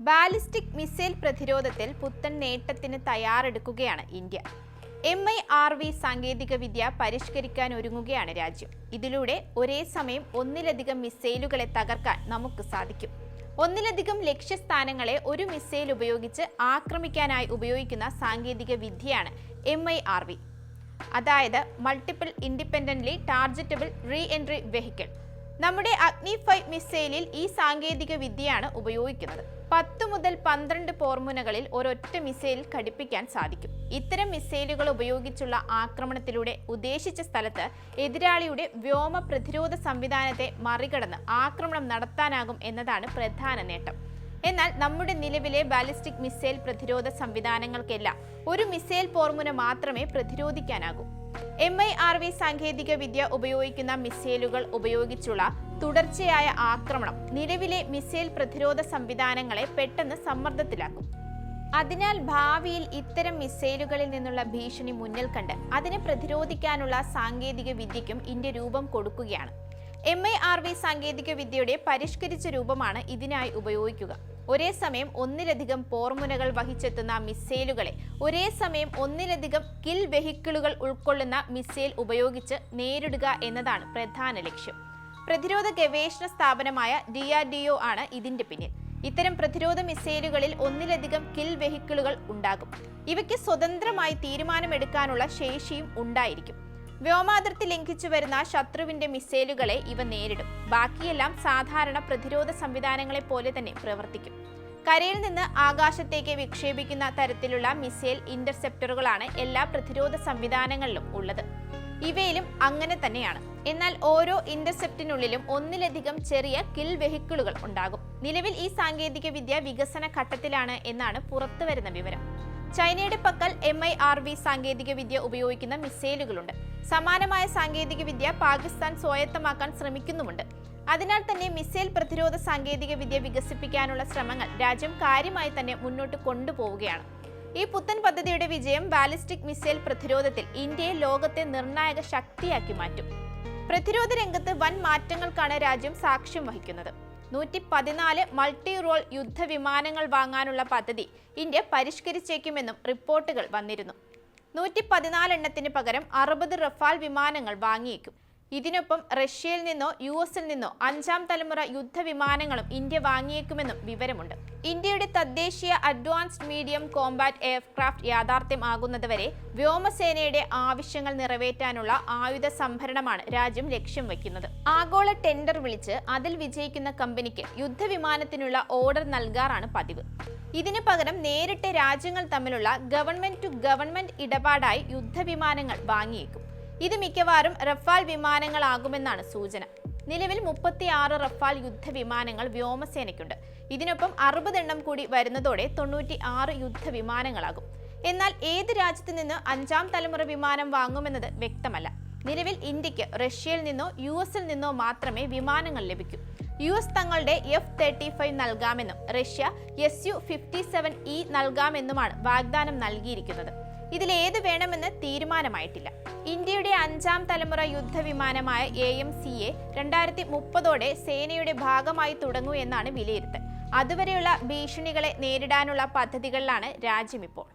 Ballistic missile പ്രതിരോധത്തിൽ പുത്തൻ നേട്ടത്തിന് തയ്യാറെടുക്കുകയാണ് India. M I R V സാങ്കേതികവിദ്യ പരിഷ്കരിക്കാൻ ഒരുങ്ങുകയാണ് രാജ്യം. ഇതിലൂടെ ഒരേ സമയം ഒന്നിലധികം മിസൈലുകളെ തകർക്കാൻ നമുക്ക് സാധിക്കും. ഒന്നിലധികം ലക്ഷ്യസ്ഥാനങ്ങളെ ഒരു മിസൈൽ ഉപയോഗിച്ച് ആക്രമിക്കാനായി ഉപയോഗിക്കുന്ന സാങ്കേതിക വിദ്യയാണ് എം ഐ ആർ വി അതായത് multiple independently targetable re entry vehicle. നമ്മുടെ അഗ്നി ഫൈവ് മിസൈലിൽ ഈ സാങ്കേതിക വിദ്യയാണ് ഉപയോഗിക്കുന്നത്. പത്ത് മുതൽ പന്ത്രണ്ട് പോർമുനകളിൽ ഒരൊറ്റ മിസൈൽ ഘടിപ്പിക്കാൻ സാധിക്കും. ഇത്തരം മിസൈലുകൾ ഉപയോഗിച്ചുള്ള ആക്രമണത്തിലൂടെ ഉദ്ദേശിച്ച സ്ഥലത്ത് എതിരാളിയുടെ വ്യോമ പ്രതിരോധ സംവിധാനത്തെ മറികടന്ന് ആക്രമണം നടത്താനാകും എന്നതാണ് പ്രധാന നേട്ടം. എന്നാൽ നമ്മുടെ നിലവിലെ ബാലിസ്റ്റിക് മിസൈൽ പ്രതിരോധ സംവിധാനങ്ങൾക്കെല്ലാം ഒരു മിസൈൽ പോർമുന മാത്രമേ പ്രതിരോധിക്കാനാകൂ. എം ഐ ആർ വി സാങ്കേതിക വിദ്യ ഉപയോഗിക്കുന്ന മിസൈലുകൾ ഉപയോഗിച്ചുള്ള തുടർച്ചയായ ആക്രമണം നിലവിലെ മിസൈൽ പ്രതിരോധ സംവിധാനങ്ങളെ പെട്ടെന്ന് സമ്മർദ്ദത്തിലാക്കും. അതിനാൽ ഭാവിയിൽ ഇത്തരം മിസൈലുകളിൽ നിന്നുള്ള ഭീഷണി മുന്നിൽ കണ്ട് അതിനെ പ്രതിരോധിക്കാനുള്ള സാങ്കേതിക വിദ്യയ്ക്കും ഇന്ത്യ രൂപം കൊടുക്കുകയാണ്. എം ഐ ആർ വി സാങ്കേതിക വിദ്യയുടെ പരിഷ്കരിച്ച രൂപമാണ് ഇതിനായി ഉപയോഗിക്കുക. ഒരേ സമയം ഒന്നിലധികം പോർമുനകൾ വഹിച്ചെത്തുന്ന മിസൈലുകളെ ഒരേ സമയം ഒന്നിലധികം കിൽ വെഹിക്കിളുകൾ ഉൾക്കൊള്ളുന്ന മിസൈൽ ഉപയോഗിച്ച് നേരിടുക എന്നതാണ് പ്രധാന ലക്ഷ്യം. പ്രതിരോധ ഗവേഷണ സ്ഥാപനമായ ഡി ആർ ഡി ഒ ആണ് ഇതിന്റെ പിന്നിൽ. ഇത്തരം പ്രതിരോധ മിസൈലുകളിൽ ഒന്നിലധികം കിൽ വെഹിക്കിളുകൾ ഉണ്ടാകും. ഇവയ്ക്ക് സ്വതന്ത്രമായി തീരുമാനമെടുക്കാനുള്ള ശേഷിയും ഉണ്ടായിരിക്കും. വ്യോമാതിർത്തി ലംഘിച്ചു വരുന്ന ശത്രുവിന്റെ മിസൈലുകളെ ഇവ നേരിടും. ബാക്കിയെല്ലാം സാധാരണ പ്രതിരോധ സംവിധാനങ്ങളെ പോലെ തന്നെ പ്രവർത്തിക്കും. കരയിൽ നിന്ന് ആകാശത്തേക്ക് വിക്ഷേപിക്കുന്ന തരത്തിലുള്ള മിസൈൽ ഇന്റർസെപ്റ്ററുകളാണ് എല്ലാ പ്രതിരോധ സംവിധാനങ്ങളിലും ഉള്ളത്. ഇവയിലും അങ്ങനെ തന്നെയാണ്. എന്നാൽ ഓരോ ഇന്റർസെപ്റ്റിനുള്ളിലും ഒന്നിലധികം ചെറിയ കിൽ വെഹിക്കിളുകൾ ഉണ്ടാകും. നിലവിൽ ഈ സാങ്കേതിക വിദ്യ വികസന ഘട്ടത്തിലാണ് എന്നാണ് പുറത്തുവരുന്ന വിവരം. ചൈനയുടെ പക്കൽ എം ഐ ആർ വി സാങ്കേതിക വിദ്യ ഉപയോഗിക്കുന്ന മിസൈലുകളുണ്ട്. സമാനമായ സാങ്കേതികവിദ്യ പാകിസ്ഥാൻ സ്വായത്തമാക്കാൻ ശ്രമിക്കുന്നുമുണ്ട്. അതിനാൽ തന്നെ മിസൈൽ പ്രതിരോധ സാങ്കേതികവിദ്യ വികസിപ്പിക്കാനുള്ള ശ്രമങ്ങൾ രാജ്യം കാര്യമായി തന്നെ മുന്നോട്ട് കൊണ്ടുപോവുകയാണ്. ഈ പുത്തൻ പദ്ധതിയുടെ വിജയം ബാലിസ്റ്റിക് മിസൈൽ പ്രതിരോധത്തിൽ ഇന്ത്യയെ ലോകത്തെ നിർണായക ശക്തിയാക്കി മാറ്റും. പ്രതിരോധ രംഗത്ത് വൻ മാറ്റങ്ങൾക്കാണ് രാജ്യം സാക്ഷ്യം വഹിക്കുന്നത്. നൂറ്റി പതിനാല് മൾട്ടി റോൾ യുദ്ധവിമാനങ്ങൾ വാങ്ങാനുള്ള പദ്ധതി ഇന്ത്യ പരിഷ്കരിച്ചേക്കുമെന്നും റിപ്പോർട്ടുകൾ വന്നിരുന്നു. നൂറ്റി പതിനാലെണ്ണത്തിന് പകരം അറുപത് റഫാൽ വിമാനങ്ങൾ വാങ്ങിയേക്കും. ഇതിനൊപ്പം റഷ്യയിൽ നിന്നോ യു എസിൽ നിന്നോ അഞ്ചാം തലമുറ യുദ്ധവിമാനങ്ങളും ഇന്ത്യ വാങ്ങിയേക്കുമെന്നും വിവരമുണ്ട്. ഇന്ത്യയുടെ തദ്ദേശീയ അഡ്വാൻസ്ഡ് മീഡിയം കോംബാറ്റ് എയർക്രാഫ്റ്റ് യാഥാർത്ഥ്യമാകുന്നതുവരെ വ്യോമസേനയുടെ ആവശ്യങ്ങൾ നിറവേറ്റാനുള്ള ആയുധ സംഭരണമാണ് രാജ്യം ലക്ഷ്യം വയ്ക്കുന്നത്. ആഗോള ടെൻഡർ വിളിച്ച് അതിൽ വിജയിക്കുന്ന കമ്പനിക്ക് യുദ്ധവിമാനത്തിനുള്ള ഓർഡർ നൽകാറാണ് പതിവ്. ഇതിനു പകരം നേരിട്ട് രാജ്യങ്ങൾ തമ്മിലുള്ള ഗവൺമെന്റ് ടു ഗവൺമെന്റ് ഇടപാടായി യുദ്ധവിമാനങ്ങൾ വാങ്ങിയേക്കും. ഇത് മിക്കവാറും റഫാൽ വിമാനങ്ങളാകുമെന്നാണ് സൂചന. നിലവിൽ മുപ്പത്തിയാറ് റഫാൽ യുദ്ധവിമാനങ്ങൾ വ്യോമസേനയ്ക്കുണ്ട്. ഇതിനൊപ്പം അറുപതെണ്ണം കൂടി വരുന്നതോടെ തൊണ്ണൂറ്റി ആറ് യുദ്ധവിമാനങ്ങളാകും. എന്നാൽ ഏത് രാജ്യത്ത് നിന്ന് അഞ്ചാം തലമുറ വിമാനം വാങ്ങുമെന്നത് വ്യക്തമല്ല. നിലവിൽ ഇന്ത്യയ്ക്ക് റഷ്യയിൽ നിന്നോ യു എസിൽ നിന്നോ മാത്രമേ വിമാനങ്ങൾ ലഭിക്കൂ. യു എസ് തങ്ങളുടെ എഫ് തേർട്ടി ഫൈവ് നൽകാമെന്നും Russia S U fifty seven E നൽകാമെന്നുമാണ് വാഗ്ദാനം നൽകിയിരിക്കുന്നത്. ഇതിലേത് വേണമെന്ന് തീരുമാനമായിട്ടില്ല. ഇന്ത്യയുടെ അഞ്ചാം തലമുറ യുദ്ധവിമാനമായ എ എം സി എ രണ്ടായിരത്തി മുപ്പതോടെ സേനയുടെ ഭാഗമായി തുടങ്ങൂ എന്നാണ് വിലയിരുത്തൽ. അതുവരെയുള്ള ഭീഷണികളെ നേരിടാനുള്ള പദ്ധതികളിലാണ് രാജ്യം ഇപ്പോൾ